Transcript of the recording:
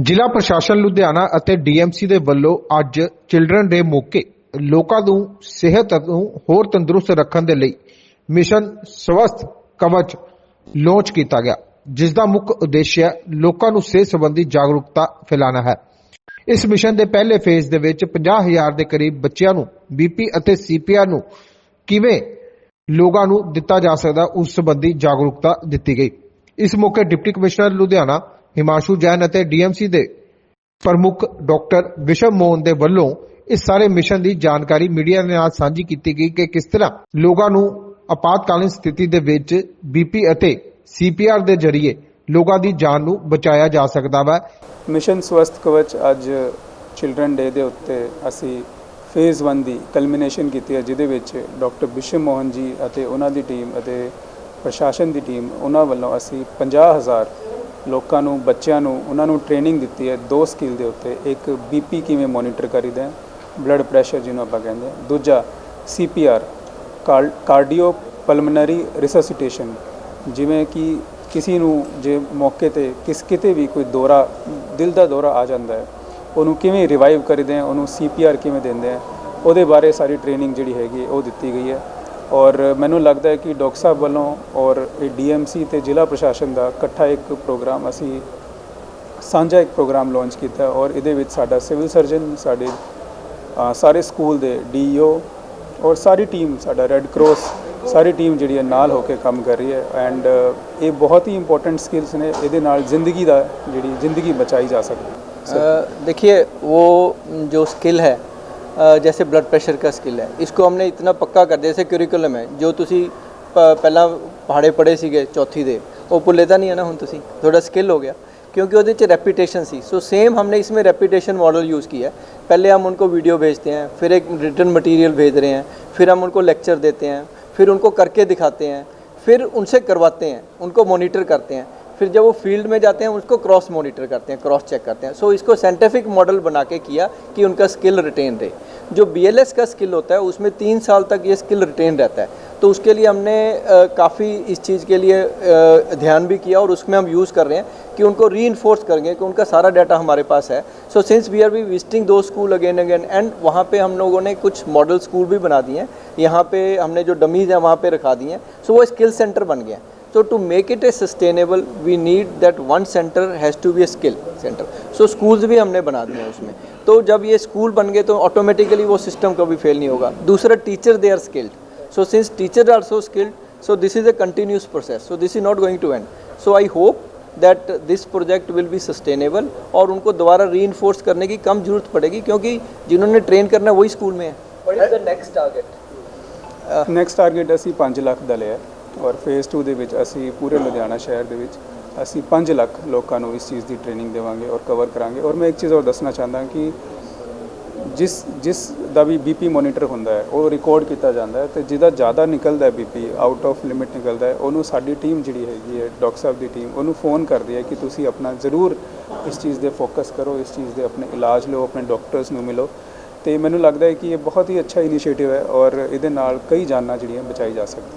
ਜ਼ਿਲ੍ਹਾ ਪ੍ਰਸ਼ਾਸਨ ਲੁਧਿਆਣਾ ਅਤੇ ਡੀਐਮਸੀ ਦੇ ਵੱਲੋਂ ਅੱਜ ਚਿਲਡਰਨ ਡੇ ਮੌਕੇ ਲੋਕਾਂ ਨੂੰ ਸਿਹਤ ਨੂੰ ਹੋਰ ਤੰਦਰੁਸਤ ਰੱਖਣ ਦੇ ਲਈ ਮਿਸ਼ਨ ਸਵਸਥ ਕਵਚ ਲਾਂਚ ਕੀਤਾ ਗਿਆ, ਜਿਸ ਦਾ ਮੁੱਖ ਉਦੇਸ਼ ਹੈ ਲੋਕਾਂ ਨੂੰ ਸਿਹਤ ਸੰਬੰਧੀ ਜਾਗਰੂਕਤਾ ਫੈਲਾਉਣਾ ਹੈ। ਇਸ ਮਿਸ਼ਨ ਦੇ ਪਹਿਲੇ ਫੇਜ਼ ਦੇ ਵਿੱਚ 50000 ਦੇ ਕਰੀਬ ਬੱਚਿਆਂ ਨੂੰ ਬੀਪੀ ਅਤੇ ਸੀਪੀਆਰ ਨੂੰ ਕਿਵੇਂ ਲੋਕਾਂ ਨੂੰ ਦਿੱਤਾ ਜਾ ਸਕਦਾ, ਉਸ ਸੰਬੰਧੀ ਜਾਗਰੂਕਤਾ ਦਿੱਤੀ ਗਈ। ਇਸ ਮੌਕੇ ਡਿਪਟੀ ਕਮਿਸ਼ਨਰ ਲੁਧਿਆਣਾ ਹਿਮਾਂਸ਼ੂ ਜੈਨ ਅਤੇ ਡੀਐਮਸੀ ਦੇ ਪ੍ਰਮੁੱਖ ਡਾਕਟਰ ਵਿਸ਼ਵ ਮੋਹਨ ਦੇ ਵੱਲੋਂ ਇਸ ਸਾਰੇ ਮਿਸ਼ਨ ਦੀ ਜਾਣਕਾਰੀ ਮੀਡੀਆ ਦੇ ਨਾਲ ਸਾਂਝੀ ਕੀਤੀ ਗਈ ਕਿ ਕਿਸ ਤਰ੍ਹਾਂ ਲੋਕਾਂ ਨੂੰ ਆਪਾਤਕਾਲੀਨ ਸਥਿਤੀ ਦੇ ਵਿੱਚ ਬੀਪੀ ਅਤੇ ਸੀਪੀਆਰ ਦੇ ਜ਼ਰੀਏ ਲੋਕਾਂ ਦੀ ਜਾਨ ਨੂੰ ਬਚਾਇਆ ਜਾ ਸਕਦਾ ਹੈ ਮਿਸ਼ਨ ਸਵਸਥ ਕਵਚ ਅੱਜ ਚਿਲਡਰਨ ਡੇ ਦੇ ਉੱਤੇ ਅਸੀਂ ਫੇਜ਼ 1 ਦੀ ਕਲਮੀਨੇਸ਼ਨ ਕੀਤੀ ਹੈ, ਜਿਹਦੇ ਵਿੱਚ ਡਾਕਟਰ ਬਿਸ਼ਮ ਮੋਹਨ ਜੀ ਅਤੇ ਉਹਨਾਂ ਦੀ ਟੀਮ ਅਤੇ ਪ੍ਰਸ਼ਾਸਨ ਦੀ ਟੀਮ, ਉਹਨਾਂ ਵੱਲੋਂ ਅਸੀਂ 50000 ਲੋਕਾਂ ਨੂੰ, ਬੱਚਿਆਂ ਨੂੰ, ਉਹਨਾਂ ਨੂੰ ਟ੍ਰੇਨਿੰਗ ਦਿੱਤੀ ਹੈ ਦੋ ਸਕਿੱਲ ਦੇ ਉੱਤੇ। ਇੱਕ ਬੀਪੀ ਕਿਵੇਂ ਮੋਨੀਟਰ ਕਰੀਦਾ ਹੈ ਬਲੱਡ ਪ੍ਰੈਸ਼ਰ ਜਿਹਨੂੰ ਆਪਾਂ ਕਹਿੰਦੇ ਹਾਂ। ਦੂਜਾ ਸੀਪੀਆਰ ਕਾਰਡੀਓ ਪਲਮਨਰੀ ਰਿਸੈਸਿਟੇਸ਼ਨ ਜਿਵੇਂ ਕਿ ਕਿਸੇ ਨੂੰ ਜੇ ਮੌਕੇ ਤੇ ਕਿਸ, ਕਿਤੇ ਵੀ ਕੋਈ ਦੌਰਾ, ਦਿਲ ਦਾ ਦੌਰਾ ਆ ਜਾਂਦਾ ਹੈ, ਉਹਨੂੰ ਕਿਵੇਂ ਰਿਵਾਈਵ ਕਰਦੇ ਆ ਉਹਨੂੰ ਸੀਪੀਆਰ ਕਿਵੇਂ ਦਿੰਦੇ ਆ ਉਹਦੇ ਬਾਰੇ ਸਾਰੀ ਟ੍ਰੇਨਿੰਗ ਜਿਹੜੀ ਹੈਗੀ ਉਹ ਦਿੱਤੀ ਗਈ ਹੈ। ਔਰ ਮੈਨੂੰ ਲੱਗਦਾ ਹੈ ਕਿ ਡਾਕਟਰ ਸਾਹਿਬ ਵੱਲੋਂ ਔਰ ਇਹ ਡੀਐਮਸੀ ਤੇ ਜ਼ਿਲ੍ਹਾ ਪ੍ਰਸ਼ਾਸਨ ਦਾ ਇਕੱਠਾ ਇੱਕ ਪ੍ਰੋਗਰਾਮ ਅਸੀਂ ਸਾਂਝਾ ਇੱਕ ਪ੍ਰੋਗਰਾਮ ਲਾਂਚ ਕੀਤਾ ਹੈ ਔਰ ਇਹਦੇ ਵਿੱਚ ਸਾਡਾ ਸਿਵਲ ਸਰਜਨ ਸਾਡੇ ਅ, ਸਾਰੇ ਸਕੂਲ ਦੇ ਡੀਈਓ ਔਰ ਸਾਰੀ ਟੀਮ ਸਾਡਾ ਰੈੱਡ ਕਰਾਸ ਸਾਰੀ ਟੀਮ ਜਿਹੜੀ ਹੈ ਨਾਲ ਹੋ ਕੇ ਕੰਮ ਕਰ ਰਹੀ ਹੈ ਐਂਡ ਇਹ ਬਹੁਤ ਹੀ ਇੰਪੋਰਟੈਂਟ ਸਕਿੱਲਸ ਨੇ ਇਹਦੇ ਨਾਲ ਜ਼ਿੰਦਗੀ ਦਾ ਜਿਹੜੀ ਜ਼ਿੰਦਗੀ ਬਚਾਈ ਜਾ ਸਕਦੀ ਹੈ अ, देखिए वो जो स्किल है अ, जैसे ब्लड प्रेशर का स्किल है इसको हमने इतना पक्का कर दिया जैसे ਕਰਿਕੂਲਮ ਹੈ ਜੋ ਤੁਸੀਂ ਪ- ਪਹਿਲਾਂ ਪਹਾੜੇ ਪੜੇ ਸੀਗੇ ਚੌਥੀ ਦੇ ਉਹ ਭੁੱਲੇ ਤਾਂ ਨਹੀਂ ਹੈ ਨਾ ਹੁਣ ਤੁਸੀਂ ਤੁਹਾਡਾ ਸਕਿੱਲ ਹੋ ਗਿਆ क्योंकि ਉਹਦੇ ਚ रेपिटेशन सी सो सेम हमने इसमें रेपिटेशन मॉडल यूज़ किया है पहले हम उनको वीडियो भेजते हैं फिर एक रिटर्न मटेरियल भेज रहे हैं फिर हम उनको लेक्चर देते हैं फिर उनको करके दिखाते हैं फिर उनसे करवाते हैं उनको मॉनिटर करते हैं फिर जब वो फ़ील्ड में जाते हैं उसको क्रॉस मॉनिटर करते हैं क्रॉस चेक करते हैं। सो so, इसको साइंटिफिक मॉडल बना के किया कि उनका स्किल रिटेन रहे। जो बीएलएस का स्किल होता है उसमें तीन साल तक ये स्किल रिटेन रहता है। तो उसके लिए हमने काफ़ी इस चीज़ के लिए अ, ध्यान भी किया और उसमें हम यूज़ कर रहे हैं कि उनको री करेंगे कि उनका सारा डाटा हमारे पास है। So since we are be visiting to school again again and वहाँ पे हम लोगों ने कुछ मॉडल स्कूल भी बना दिए हैं। यहाँ पे हमने जो डमीज़ हैं वहाँ पे रखा दिए हैं। सो वो स्किल सेंटर बन गए So to make it a sustainable, we need that one center has to be a skill center. So schools भी हमने बना दिए हैं उसमें तो जब ये स्कूल बन गए तो ऑटोमेटिकली वो सिस्टम कभी फेल नहीं होगा दूसरा teacher they are skilled so since teacher are so skilled so this is a continuous process so this is not going to end so i hope that this project will be sustainable और उनको दोबारा reinforce करने की कम जरूरत पड़ेगी क्योंकि जिन्होंने train करना है वही स्कूल में है what is the next target next target ਅਸੀਂ 5 ਲੱਖ ਦਾ ਲਿਆ ਹੈ ਔਰ ਫੇਜ਼ 2 ਦੇ ਵਿੱਚ ਅਸੀਂ ਪੂਰੇ ਲੁਧਿਆਣਾ ਸ਼ਹਿਰ ਦੇ ਵਿੱਚ ਅਸੀਂ 5 ਲੱਖ ਲੋਕਾਂ ਨੂੰ ਇਸ ਚੀਜ਼ ਦੀ ਟ੍ਰੇਨਿੰਗ ਦੇਵਾਂਗੇ ਔਰ ਕਵਰ ਕਰਾਂਗੇ। ਔਰ ਮੈਂ ਇੱਕ ਚੀਜ਼ ਹੋਰ ਦੱਸਣਾ ਚਾਹੁੰਦਾ ਕਿ ਜਿਸ ਜਿਸ ਦਾ ਵੀ ਬੀਪੀ ਮੋਨੀਟਰ ਹੁੰਦਾ ਹੈ, ਉਹ ਰਿਕਾਰਡ ਕੀਤਾ ਜਾਂਦਾ ਹੈ ਤੇ ਜਿਹਦਾ ਜ਼ਿਆਦਾ ਨਿਕਲਦਾ ਹੈ ਬੀਪੀ ਆਊਟ ਆਫ ਲਿਮਿਟ ਨਿਕਲਦਾ ਹੈ, ਉਹਨੂੰ ਸਾਡੀ ਟੀਮ ਜਿਹੜੀ ਹੈਗੀ ਹੈ, ਡਾਕਟਰ ਸਾਹਿਬ ਦੀ ਟੀਮ ਉਹਨੂੰ ਫੋਨ ਕਰਦੀ ਹੈ ਕਿ ਤੁਸੀਂ ਆਪਣਾ ਜ਼ਰੂਰ ਇਸ ਚੀਜ਼ ਦੇ ਫੋਕਸ ਕਰੋ, ਇਸ ਚੀਜ਼ ਦੇ ਆਪਣੇ ਇਲਾਜ ਲਓ, ਆਪਣੇ ਡਾਕਟਰਸ ਨੂੰ ਮਿਲੋ। ਤੇ ਮੈਨੂੰ ਲੱਗਦਾ ਹੈ ਕਿ ਇਹ ਬਹੁਤ ਹੀ ਅੱਛਾ ਇਨੀਸ਼ੀਏਟਿਵ ਹੈ ਔਰ ਇਹਦੇ ਨਾਲ ਕਈ ਜਾਨਾਂ ਜਿਹੜੀਆਂ ਬਚਾਈ ਜਾ ਸਕਦੀਆਂ।